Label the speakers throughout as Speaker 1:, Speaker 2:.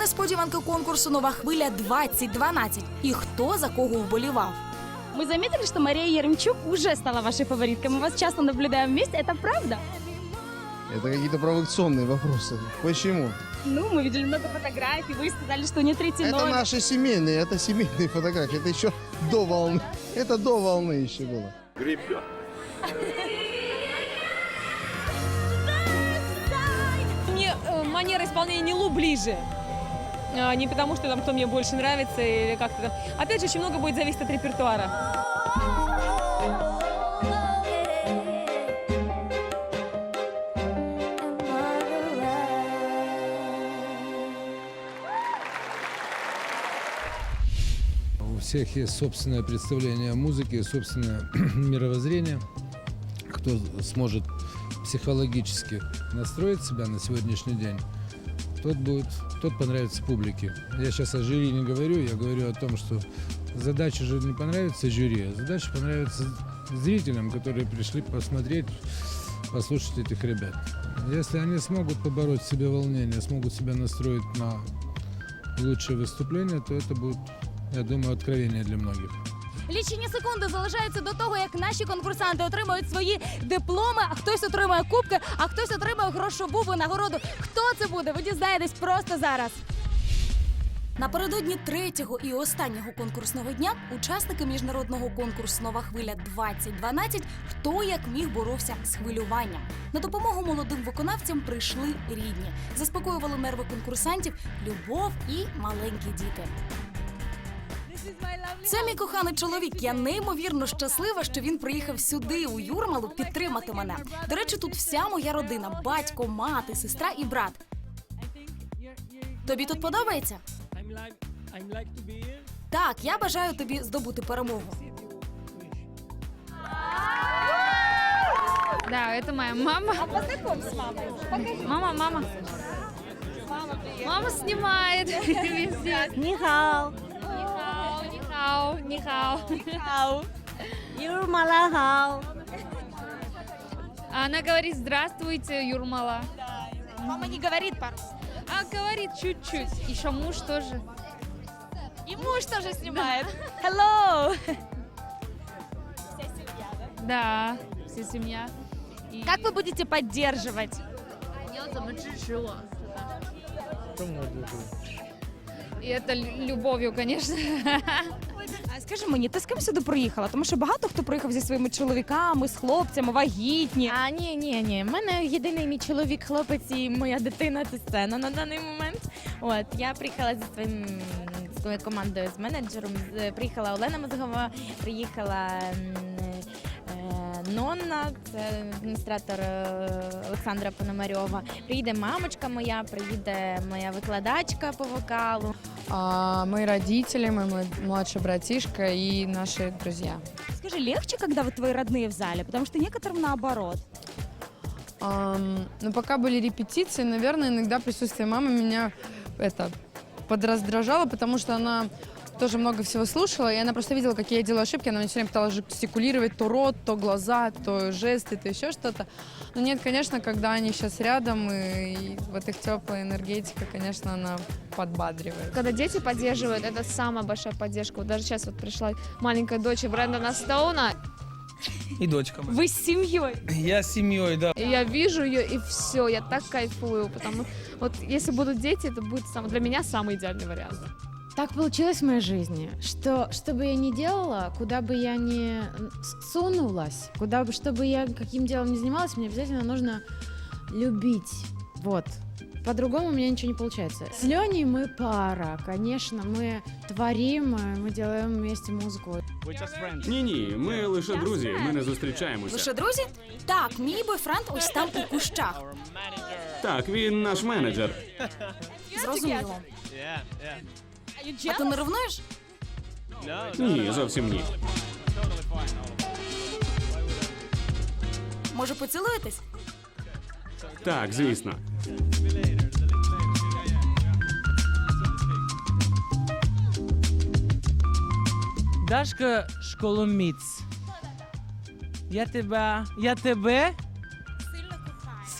Speaker 1: несподіванки конкурсу Нова хвиля 2012 і хто за кого вболівав.
Speaker 2: Мы заметили, что Мария Еремчук уже стала вашей фавориткой. Мы вас часто наблюдаем вместе. Это правда?
Speaker 3: Это какие-то провокационные вопросы. Почему?
Speaker 2: Ну, мы видели много фотографий. Вы сказали, что не третий
Speaker 3: Это
Speaker 2: номер.
Speaker 3: наши семейные, это семейные фотографии. Это еще до волны. Это до волны еще было.
Speaker 4: Мне э, манера исполнения Нилу ближе. А, Не потому, что там кто мне больше нравится или как-то там. Опять же, очень много будет зависеть от репертуара.
Speaker 5: У всех есть собственное представление о музыке, собственное мировоззрение. Кто сможет психологически настроить себя на сегодняшний день, тот будет, тот понравится публике. Я сейчас о жюри не говорю, я говорю о том, что задача же не понравится жюри, а задача понравится зрителям, которые пришли посмотреть, послушать этих ребят. Если они смогут побороть в себе волнение, смогут себя настроить на лучшее выступление, то это будет я думаю, откровення для многих.
Speaker 2: Лічені секунди залишаються до того, як наші конкурсанти отримують свої дипломи, а хтось отримує кубки, а хтось отримує грошову винагороду. Хто це буде? Ви дізнаєтесь просто зараз.
Speaker 1: Напередодні третього і останнього конкурсного дня учасники міжнародного конкурсу Нова хвиля 2012 хто як міг боровся з хвилюванням. На допомогу молодим виконавцям прийшли рідні, заспокоювали нерви конкурсантів, любов і маленькі діти. Це мій коханий чоловік. Я неймовірно щаслива, що він приїхав сюди, у Юрмалу, підтримати мене. До речі, тут вся моя родина: батько, мати, сестра і брат. Тобі тут подобається? Так, я бажаю тобі здобути перемогу.
Speaker 6: Да, это моя мама. А познакомь с мамой. Мама, мама. Мама снимает везде.
Speaker 7: Нихао.
Speaker 6: Нихао, нихао, нихао.
Speaker 7: Юрмалахао.
Speaker 6: Она говорит здравствуйте, Юрмала.
Speaker 2: Мама не говорить по-русски.
Speaker 6: А говорит чуть-чуть. Еще муж тоже.
Speaker 2: И муж тоже снимает. Hello!
Speaker 6: Да, вся семья. И
Speaker 2: Как вы будете поддерживать?
Speaker 6: 你要怎么支持我？И Это лю- любовью, конечно.
Speaker 2: А скажи мені, ти з ким сюди приїхала? Тому що багато хто приїхав зі своїми чоловіками, з хлопцями, вагітні.
Speaker 7: А ні, ні, ні. У мене єдиний мій чоловік, хлопець і моя дитина це сцена на даний момент. От я приїхала зі своїм з командою з менеджером. З- Приїхала Олена Мозгова, приїхала м, Нонна, це адміністратор е, Олександра Пономарьова. Приїде мамочка моя, приїде моя викладачка по вокалу.
Speaker 8: А, мои родители, мой млад- младший братишка и наши друзья.
Speaker 2: Скажи, легче, когда вот твои родные в зале? Потому что некоторым наоборот.
Speaker 8: Ам, но пока были репетиции, наверное, иногда присутствие мамы меня это подраздражало, потому что она тоже много всего слушала, и она просто видела, какие я делаю ошибки. Она мне все время пыталась жестикулировать то рот, то глаза, то жесты, то еще что-то. Но нет, конечно, когда они сейчас рядом, и, и вот их теплая энергетика, конечно, она подбадривает.
Speaker 6: Когда дети поддерживают, это самая большая поддержка. Вот даже сейчас вот пришла маленькая дочь Брэндона Стоуна,
Speaker 9: И дочка моя.
Speaker 2: Вы с семьей.
Speaker 9: Я с семьей, да.
Speaker 6: и я вижу ее, и все, я так кайфую, потому вот если будут дети, это будет сам, для меня самый идеальный вариант
Speaker 10: Так получилось в моей жизни, что что бы я ни делала, куда бы я ни с- сунулась, куда бы, что бы я каким делом ни занималась, мне обязательно нужно любить. Вот. По-другому у меня ничего не получается. С Леней мы пара, конечно, мы творим, э, мы делаем вместе музыку.
Speaker 11: Ні, ні, ми лише друзі. Ми не зустрічаємося.
Speaker 1: Лише друзі? Так, мій бойфренд ось там у кущах.
Speaker 11: Так, він наш менеджер.
Speaker 1: Зрозуміло. А ти не ревнуєш?
Speaker 11: Ні, зовсім ні.
Speaker 1: Може, поцілуєтесь?
Speaker 11: Так, звісно.
Speaker 9: Дашка Школоміць. Я тебе. Я тебе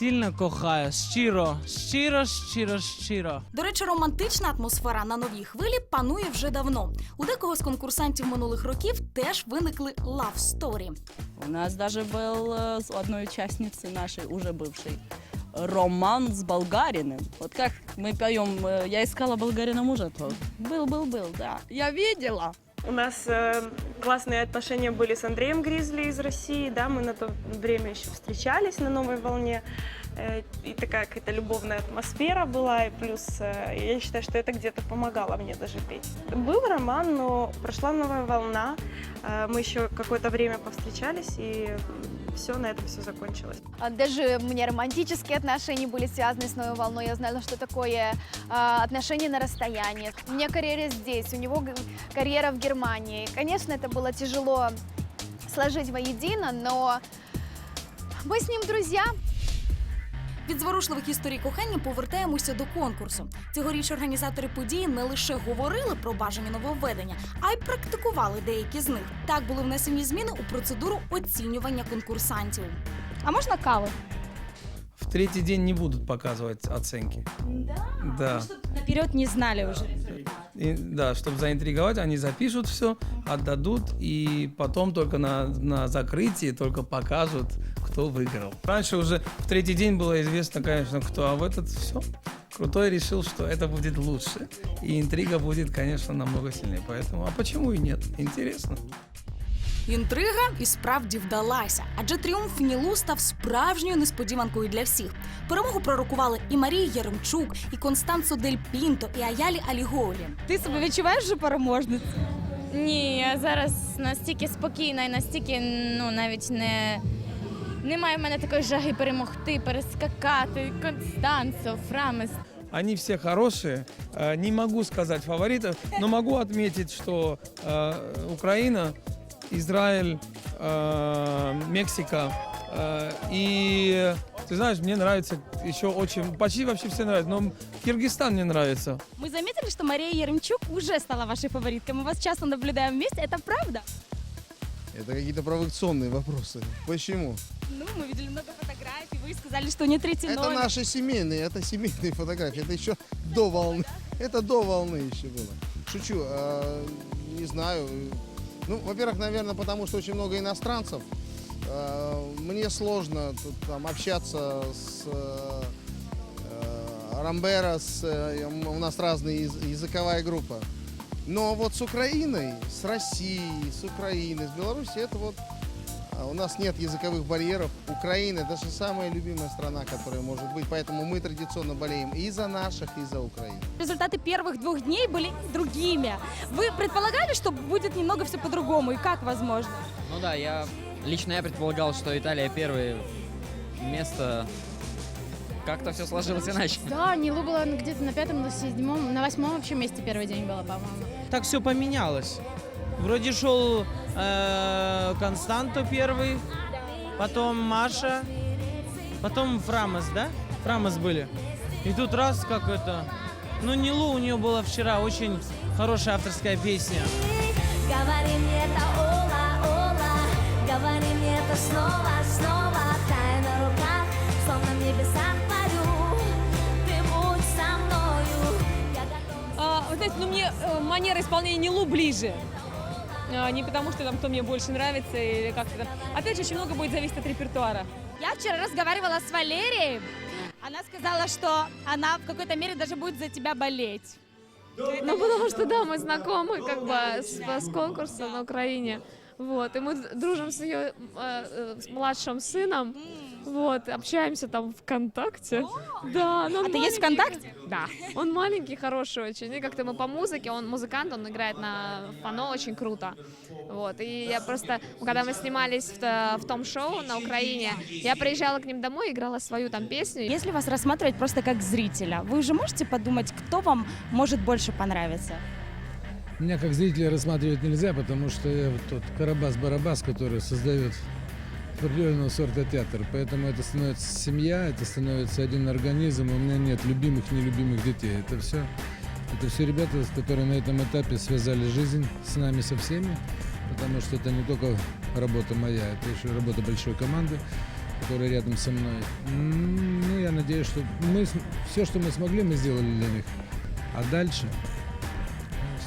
Speaker 9: сильно кохаю. Щиро, щиро, щиро, щиро.
Speaker 1: До речі, романтична атмосфера на новій хвилі панує вже давно. У декого з конкурсантів минулих років теж виникли love story.
Speaker 12: У нас даже был э, с одной участницы нашей, уже бывшей, роман с болгарином. Вот как мы поем, э, я искала болгарина мужа, то был, был, был, да. Я видела.
Speaker 13: У нас э, классные отношения были с Андреем Гризли из России, да, мы на то время еще встречались на новой волне, э, и такая какая-то любовная атмосфера была, и плюс э, я считаю, что это где-то помогало мне даже петь. Был роман, но прошла новая волна, э, мы еще какое-то время повстречались, и все, на этом все закончилось.
Speaker 6: А Даже у меня романтические отношения были связаны с новой волной. Я знала, что такое а, отношения на расстоянии. У меня карьера здесь, у него г- карьера в Германии. Конечно, это было тяжело сложить воедино, но мы с ним друзья.
Speaker 1: Від зворушливих історій кохання повертаємося до конкурсу. Цьогоріч організатори події не лише говорили про бажані нововведення, а й практикували деякі з них. Так були внесені зміни у процедуру оцінювання конкурсантів.
Speaker 2: А можна каву?
Speaker 9: В третий день не будут показывать оценки. Да.
Speaker 2: Наперед не знали уже.
Speaker 9: И, да, чтобы заинтриговать, они запишут все, отдадут, и потом только на, на закрытии только покажут, кто выиграл. Раньше уже в третий день было известно, конечно, кто, а в этот все. Крутой решил, что это будет лучше. И интрига будет, конечно, намного сильнее. Поэтому, а почему и нет? Интересно.
Speaker 1: Інтрига і справді вдалася, адже тріумф Нілу став справжньою несподіванкою для всіх. Перемогу пророкували і Марія Яремчук, і Констанцо Дель Пінто, і Аялі Аліголі.
Speaker 2: Ти себе відчуваєш вже переможницю?
Speaker 7: Ні, я зараз настільки спокійна і настільки, ну навіть не. Немає в мене такої жаги перемогти, перескакати. Констанцо, Фрамес.
Speaker 9: Они все хорошие. Э, Не могу сказать фаворитов, но могу отметить, что э, Украина, Израиль, э, Мексика и ты знаешь, мне нравится еще очень, почти вообще все нравятся, но Киргизстан мне нравится.
Speaker 2: Мы заметили, что Мария Яремчук уже стала вашей фавориткой. Мы вас часто наблюдаем вместе. Это правда?
Speaker 3: Это какие-то провокационные вопросы. Почему?
Speaker 2: Ну, мы видели много фотографий. Вы сказали, что не третий
Speaker 3: Это
Speaker 2: номер.
Speaker 3: наши семейные, это семейные фотографии. Это еще до волны. Это до волны еще было. Шучу. а, не знаю. Ну, во-первых, наверное, потому что очень много иностранцев. А, мне сложно тут, там, общаться с э, Рамбера, с, э, у нас разная яз- языковая группа. Но вот с Украиной, с Россией, с Украиной, с Беларусью, это вот а, у нас нет языковых барьеров. Украина это же самая любимая страна, которая может быть. Поэтому мы традиционно болеем и за наших, и за Украину.
Speaker 2: Результаты первых двух дней были другими. Вы предполагали, что будет немного все по-другому? И как возможно?
Speaker 14: Ну да, я лично я предполагал, что Италия первое место. Как-то все сложилось иначе.
Speaker 10: Да, Нилу была где-то на пятом, на седьмом, на восьмом вообще месте первый день было, по-моему.
Speaker 9: Так все поменялось. Вроде шел э, Константо первый, потом Маша, потом Фрамас, да? Фрамас были. И тут раз как это... Ну, Нилу у нее была вчера очень хорошая авторская песня.
Speaker 6: Говори мне это ола, ола, говори мне это снова. готова.
Speaker 4: А, вы знаете, ну мне э, манера исполнения Нилу ближе. А, не потому, что там кто мне больше нравится или как-то там. Опять же, очень много будет зависеть от репертуара.
Speaker 2: Я вчера разговаривала с Валерией. Она сказала, что она в какой-то мере даже будет за тебя болеть.
Speaker 15: Ну, потому что, да, мы знакомы как бы с, с конкурса на Украине. Вот, и мы дружим с ее э, с младшим сыном. Вот, общаемся там ВКонтакте. Да, но он
Speaker 2: А ты есть
Speaker 15: маленький.
Speaker 2: ВКонтакте?
Speaker 15: Да. Он маленький, хороший очень. И как-то мы по музыке, он музыкант, он играет на фано очень круто. Вот, и я просто, когда мы снимались в, то- в том шоу на Украине, я приезжала к ним домой и играла свою там песню.
Speaker 2: Если вас рассматривать просто как зрителя, вы уже можете подумать, кто вам может больше понравиться?
Speaker 5: Меня как зрителя рассматривать нельзя, потому что я вот тот Карабас-Барабас, который создает определенного сорта театр. Поэтому это становится семья, это становится один организм. У меня нет любимых, нелюбимых детей. Это все, это все ребята, которые на этом этапе связали жизнь с нами, со всеми. Потому что это не только работа моя, это еще и работа большой команды. которые рядом со мной. М, Ну, я надеюсь, что мы все, что мы смогли, мы сделали для них. А дальше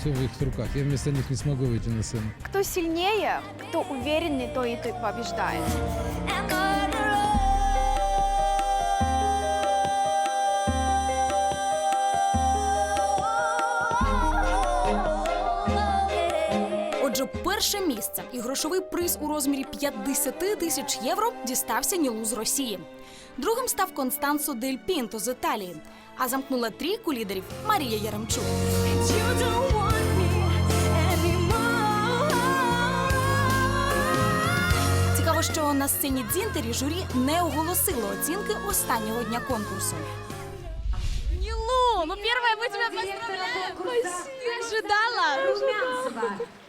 Speaker 5: все в их руках. Я вместо них не смогу выйти на сцену.
Speaker 6: Кто сильнее, кто уверенный, то и ты побеждает.
Speaker 1: Отже, перше місце і грошовий приз у розмірі 50 тисяч євро дістався Нілу з Росії. Другим став Констансо Дель Пінто з Італії. А замкнула трійку лідерів Марія Яремчук. Цікаво, що на сцені Дзінтері журі не оголосило оцінки останнього дня конкурсу.
Speaker 2: Нилу, ну первое мы тебя поздравляем. Спасибо. Ожидала.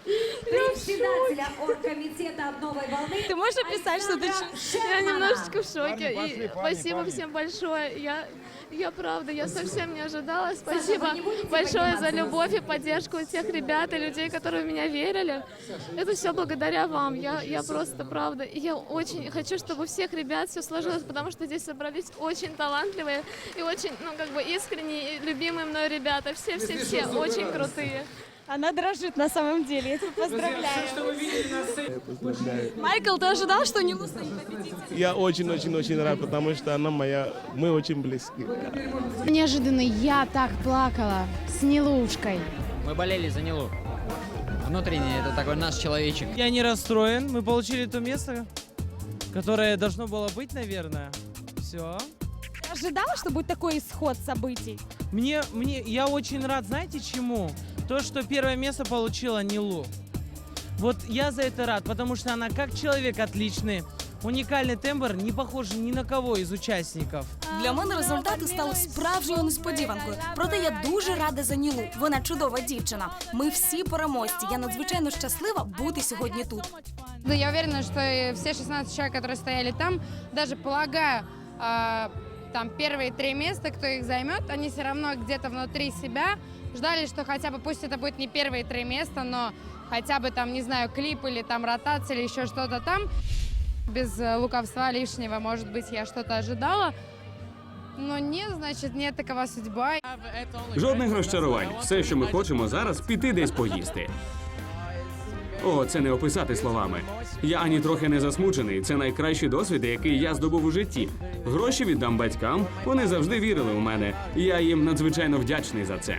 Speaker 16: председателя оргкомитета от новой волны.
Speaker 2: Ты можешь описать, что ты...
Speaker 15: Я немножечко в шоке. И спасибо всем большое. Я, я правда, я совсем не ожидала. Спасибо большое за любовь и поддержку тех ребят и людей, которые в меня верили. Это все благодаря вам. Я, я просто правда. И я очень хочу, чтобы у всех ребят все сложилось, потому что здесь собрались очень талантливые и очень, ну, как бы искренние и любимые мной ребята. Все-все-все очень крутые.
Speaker 2: Она дрожит на самом деле. Я тебя поздравляю. Майкл, ты ожидал, что Нилу станет победителем?
Speaker 17: Я очень-очень-очень рад, потому что она моя, мы очень близки.
Speaker 10: Неожиданно я так плакала с Нилушкой.
Speaker 14: Мы болели за Нилу. Внутренне это такой наш человечек.
Speaker 18: Я не расстроен. Мы получили то место, которое должно было быть, наверное. Все.
Speaker 2: Ты ожидала, что будет такой исход событий?
Speaker 18: Мне, мне, я очень рад, знаете чему? То, что первое место получила Нилу. Вот я за это рад, потому что она как человек отличный. Уникальный тембр, не похож ни на кого из участников.
Speaker 1: Для мене результати стали справжньою несподіванкою. Проте я дуже рада за Нілу. Вона чудова дівчина. Ми всі переможці. Я надзвичайно щаслива бути сьогодні тут.
Speaker 8: Да, я уверена, что и все 16 человек, которые стояли там, даже полагая а, там первые три места, кто их займет, они все равно где-то внутри себя ждали, что хотя бы, пусть это будет не первые три места, но хотя бы там, не знаю, клип или там ротация или еще что-то там. Без э, лукавства лишнего, может быть, я что-то ожидала. Но нет, значит, нет такова судьба.
Speaker 11: Жодних розчарувань. Все, що ми хочемо зараз, піти десь поїсти. О, це не описати словами. Я ані трохи не засмучений. Це найкращий досвід, який я здобув у житті. Гроші віддам батькам. Вони завжди вірили у мене. і Я їм надзвичайно вдячний за це.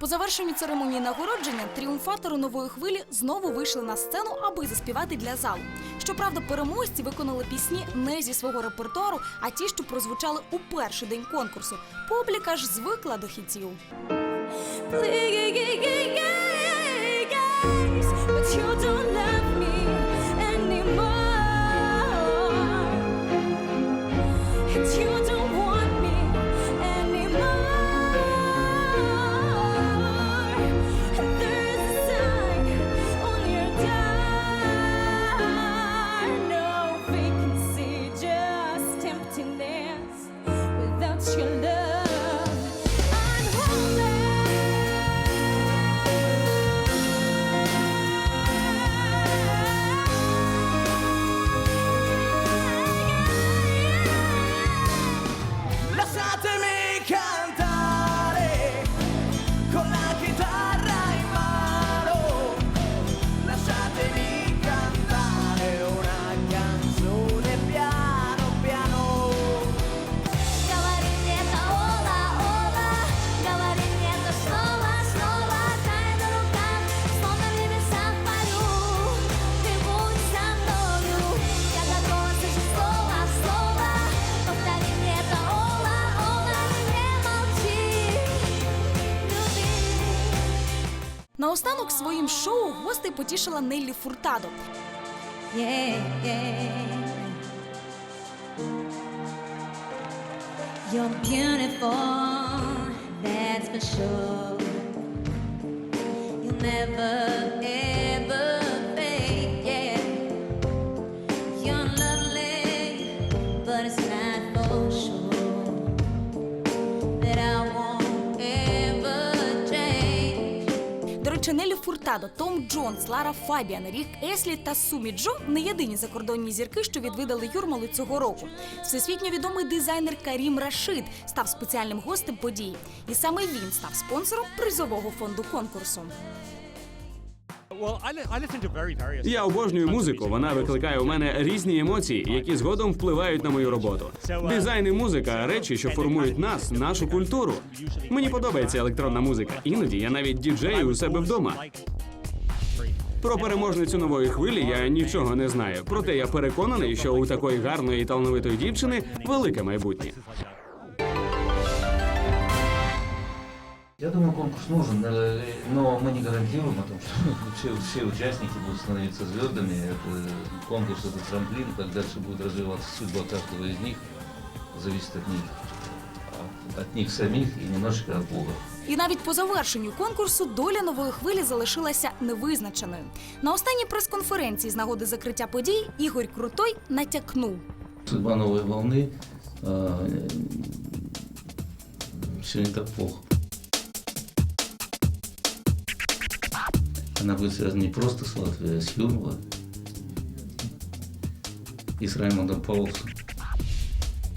Speaker 1: По завершенню церемонії нагородження тріумфатори нової хвилі знову вийшли на сцену, аби заспівати для залу. Щоправда, переможці виконали пісні не зі свого репертуару, а ті, що прозвучали у перший день конкурсу. Публіка ж звикла до хітів.
Speaker 19: Lasciatemi
Speaker 1: Наостанок своїм шоу гостей потішила Неллі Фуртадо.
Speaker 16: Yeah, yeah. You're beautiful, that's for sure. You'll never
Speaker 1: Фуртадо Фуртадо, Том Джонс, Лара Фабіан, Рік Еслі та Сумі Джо не єдині закордонні зірки, що відвідали Юрмалу цього року. Всесвітньо відомий дизайнер Карім Рашид став спеціальним гостем події, і саме він став спонсором призового фонду конкурсу.
Speaker 11: Я обожнюю музику. Вона викликає у мене різні емоції, які згодом впливають на мою роботу. Дизайн і музика речі, що формують нас, нашу культуру. Мені подобається електронна музика. Іноді я навіть діджею у себе вдома. Про переможницю нової хвилі я нічого не знаю. Проте я переконаний, що у такої гарної і талановитої дівчини велике майбутнє.
Speaker 20: Я думаю, конкурс нужен, э, но мы не гарантируем о том, что все, все участники будут становиться звездами. Это конкурс, это трамплин, как дальше будет развиваться судьба каждого из них, зависит от них, от, от них самих и немножечко от Бога.
Speaker 1: І навіть по завершенню конкурсу доля нової хвилі залишилася невизначеною. На останній прес-конференції з нагоди закриття подій Ігор Крутой натякнув.
Speaker 20: Судьба новой волны все не так плохо. Она будет связана не просто с Латвией, а с Юрмалой и с Раймондом Паулсом.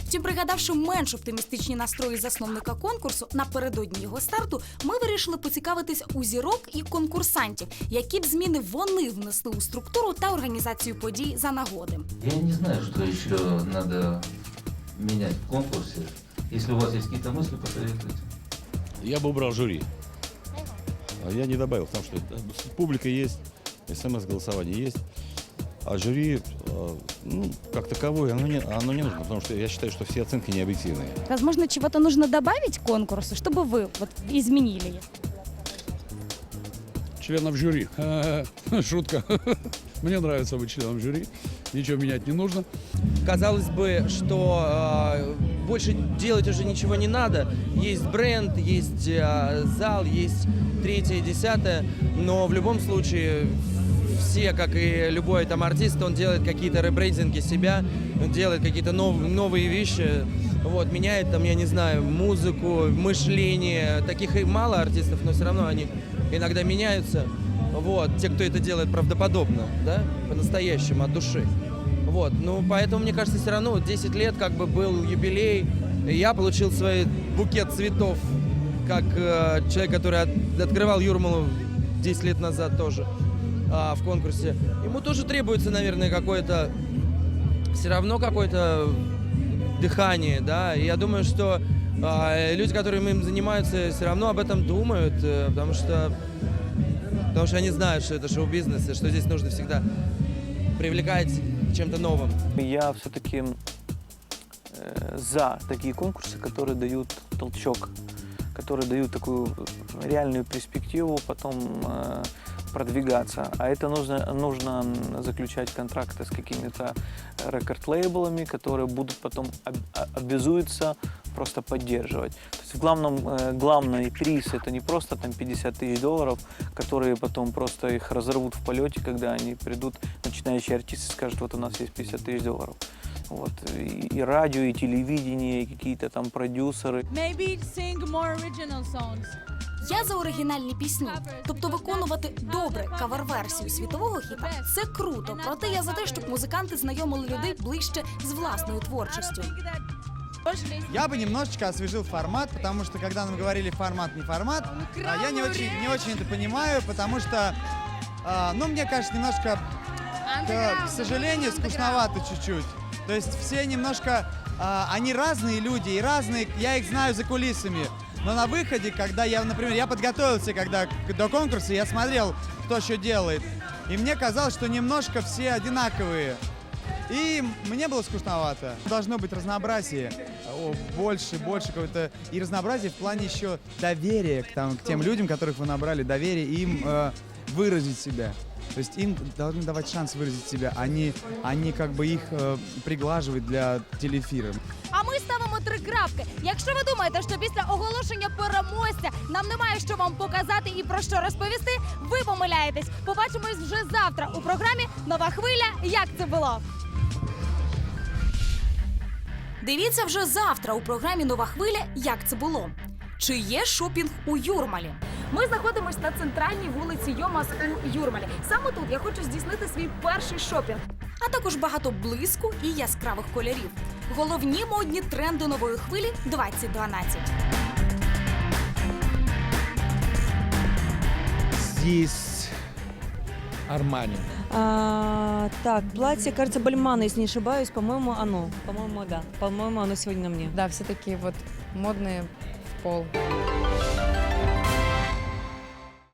Speaker 1: Втім, пригадавши менш оптимістичні настрої засновника конкурсу напередодні його старту, ми вирішили поцікавитись у зірок і конкурсантів, які б зміни вони внесли у структуру та організацію подій за нагоди.
Speaker 20: Я не знаю, что еще надо менять в конкурсе. Если у вас есть какие-то мысли, посоветуйте.
Speaker 21: Я бы убрал жюри. А Я не добавил, потому что публика есть, смс-голосование есть. А жюри, э, ну, как таковое, оно не, оно не нужно, потому что я считаю, что все оценки не объективные.
Speaker 2: Возможно, чего-то нужно добавить к конкурсу, чтобы вы вот изменили.
Speaker 22: членов жюри. Шутка. Мне нравится быть членом жюри. Ничего менять не нужно.
Speaker 18: Казалось бы, что э, больше делать уже ничего не надо. Есть бренд, есть э, зал, есть третье, десятое. Но в любом случае все, как и любой там артист, он делает какие-то ребрендинги себя, делает какие-то нов- новые вещи. Вот, меняет там, я не знаю, музыку, мышление. Таких и мало артистов, но все равно они иногда меняются. Вот, те, кто это делает правдоподобно, да, по-настоящему, от души. Вот, ну, поэтому, мне кажется, все равно вот 10 лет как бы был юбилей, и я получил свой букет цветов, как э, человек, который от- открывал Юрмалу 10 лет назад тоже а, в конкурсе. Ему тоже требуется, наверное, какое-то, все равно какое-то дыхание, да, и я думаю, что а, люди, которые им занимаются, все равно об этом думают, э, потому что Потому что они знают, что это шоу-бизнес, и что здесь нужно всегда привлекать чем-то новым.
Speaker 23: Я все-таки за такие конкурсы, которые дают толчок, которые дают такую э, реальную перспективу потом э, продвигаться. А это нужно, нужно заключать контракты с какими-то рекорд-лейблами, которые будут потом об- а- обязуются просто поддерживать. То есть в главном, э, главный приз это не просто там 50 тысяч долларов, которые потом просто их разорвут в полете, когда они придут, начинающие артисты, скажут, вот у нас есть 50 тысяч долларов. Вот. И, и радио, и телевидение, и какие-то там продюсеры.
Speaker 2: Maybe sing more original songs.
Speaker 1: Я за оригінальні пісні, тобто виконувати добре кавер-версію світового хіта це круто. Проте я за те, щоб музиканти знайомили людей ближче з власною творчістю.
Speaker 24: Я бы немножечко освежил формат, потому что когда нам говорили формат не формат, а, я не очень, не очень это понимаю, потому что, а, ну, мне кажется, немножко, к, к сожалению, скучновато чуть-чуть. То есть все немножко, а, они разные люди и разные, я их знаю за кулисами. Но на выходе, когда я, например, я подготовился, когда до конкурса, я смотрел, кто что делает. И мне казалось, что немножко все одинаковые. И мне было скучновато. Должно быть разнообразие. О, больше, больше какое-то. И разнообразие в плане еще доверия к, там, к тем людям, которых вы набрали, доверие им э, выразить себя. То есть им должны давать шанс выразить себя, а не, а не как бы их э, приглаживать для телеэфира.
Speaker 2: А ми ставимо три крапки. Якщо ви думаєте, що після оголошення переможця нам немає що вам показати і про що розповісти, ви помиляєтесь. Побачимось вже завтра у програмі Нова хвиля. Як це було?
Speaker 1: Дивіться вже завтра у програмі Нова хвиля. Як це було? Чи є шопінг у Юрмалі? Ми знаходимося на центральній вулиці Йомас у Юрмалі. Саме тут я хочу здійснити свій перший шопінг, а також багато блиску і яскравих кольорів. Головні модні тренди нової хвилі 2012.
Speaker 5: Здесь Армани.
Speaker 25: А, так, платье, кажется, Бальмана, если не ошибаюсь. По-моему, оно. По-моему, да. По-моему, оно сегодня на мне.
Speaker 8: Да, все такие вот модные в пол.